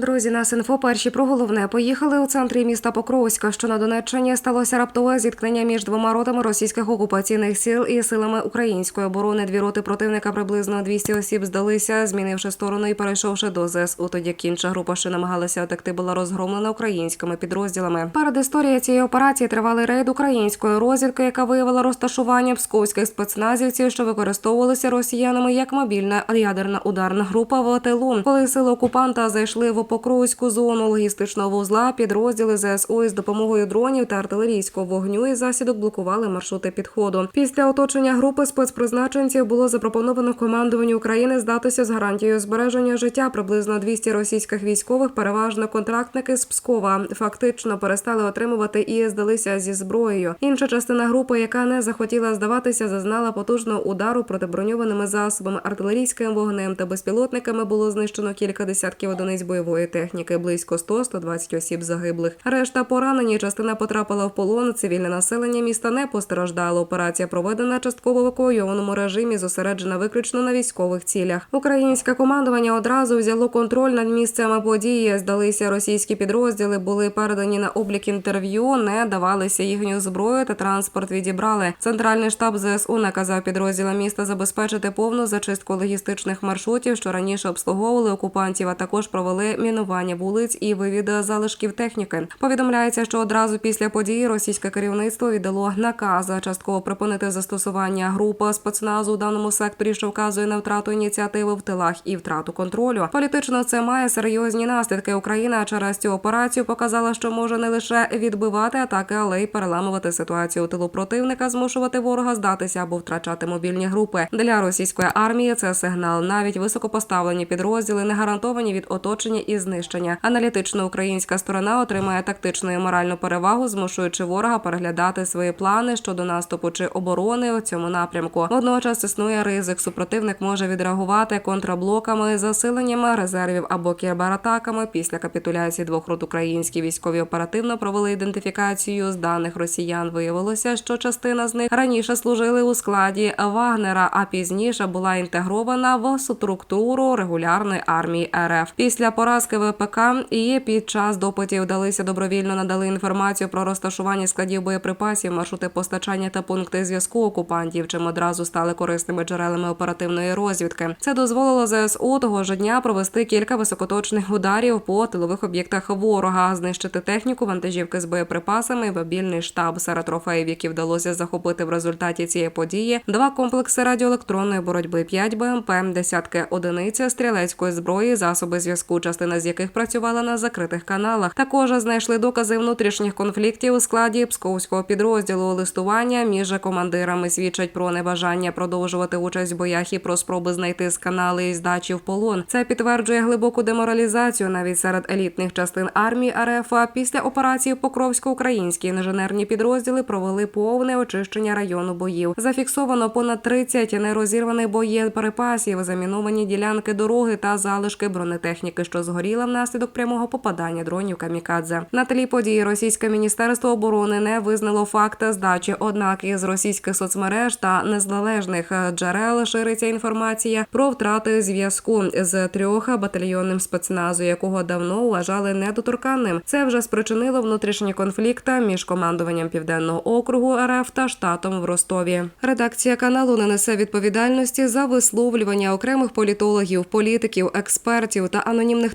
Друзі, нас інфо перші про головне поїхали у центрі міста Покровська, що на Донеччині сталося раптове зіткнення між двома ротами російських окупаційних сил і силами української оборони. Дві роти противника приблизно 200 осіб здалися, змінивши сторону і перейшовши до ЗСУ. Тоді інша група, що намагалася утекти, була розгромлена українськими підрозділами. Перед історією цієї операції тривалий рейд української розвідки, яка виявила розташування псковських спецназівців, що використовувалися росіянами як мобільна ядерна ударна група в тилу. Коли сили окупанта зайшли в Покровську зону логістичного вузла, підрозділи ЗСУ із допомогою дронів та артилерійського вогню і засідок блокували маршрути підходу. Після оточення групи спецпризначенців було запропоновано командуванню України здатися з гарантією збереження життя. Приблизно 200 російських військових, переважно контрактники з Пскова, фактично перестали отримувати і здалися зі зброєю. Інша частина групи, яка не захотіла здаватися, зазнала потужного удару протиброньованими засобами, артилерійським вогнем та безпілотниками. Було знищено кілька десятків одиниць бойової техніки, близько 100-120 осіб загиблих. Решта поранені. Частина потрапила в полон. Цивільне населення міста не постраждало. Операція проведена частково в евакуйованому режимі, зосереджена виключно на військових цілях. Українське командування одразу взяло контроль над місцями події. Здалися російські підрозділи, були передані на облік інтерв'ю, не давалися їхню зброю та транспорт відібрали. Центральний штаб ЗСУ наказав підрозділам міста забезпечити повну зачистку логістичних маршрутів, що раніше обслуговували окупантів, а також провели мінування вулиць і вивід залишків техніки. Повідомляється, що одразу після події російське керівництво віддало наказ частково припинити застосування групи спецназу у даному секторі, що вказує на втрату ініціативи в тилах і втрату контролю. Політично це має серйозні наслідки. Україна через цю операцію показала, що може не лише відбивати атаки, але й переламувати ситуацію у тилу противника, змушувати ворога здатися або втрачати мобільні групи. Для російської армії це сигнал. Навіть високопоставлені підрозділи не гарантовані від оточення і знищення. Аналітично українська сторона отримає тактичну і моральну перевагу, змушуючи ворога переглядати свої плани щодо наступу чи оборони у цьому напрямку. Водночас існує ризик. Супротивник може відреагувати контраблоками, засиленнями резервів або кібератаками. Після капітуляції двох рот українські військові оперативно провели ідентифікацію з даних росіян. Виявилося, що частина з них раніше служили у складі Вагнера, а пізніше була інтегрована в структуру регулярної армії РФ. Після поразки ВПК і під час допитів вдалися добровільно надали інформацію про розташування складів боєприпасів, маршрути постачання та пункти зв'язку окупантів, чим одразу стали корисними джерелами оперативної розвідки. Це дозволило ЗСУ того ж дня провести кілька високоточних ударів по тилових об'єктах ворога, знищити техніку, вантажівки з боєприпасами, мобільний штаб серед трофеїв, які вдалося захопити в результаті цієї події. Два комплекси радіоелектронної боротьби, 5 БМП, десятки одиниць стрілецької зброї, засоби зв'язку, частина з яких працювала на закритих каналах. Також знайшли докази внутрішніх конфліктів у складі псковського підрозділу. Листування між командирами свідчать про небажання продовжувати участь в боях і про спроби знайти з канали і здачі в полон. Це підтверджує глибоку деморалізацію навіть серед елітних частин армії РФ. Після операції Покровсько-українські інженерні підрозділи провели повне очищення району боїв. Зафіксовано понад 30 нерозірваних боєприпасів, заміновані ділянки дороги та залишки бронетехніки, що згоріла внаслідок прямого попадання дронів камікадзе. На тлі події російське міністерство оборони не визнало факт здачі. Однак із російських соцмереж та незалежних джерел шириться інформація про втрати зв'язку з трьох батальйонним спецназу, якого давно вважали недоторканним. Це вже спричинило внутрішні конфлікти між командуванням південного округу РФ та штатом в Ростові. Редакція каналу не несе відповідальності за висловлювання окремих політологів, політиків, експертів та анонімних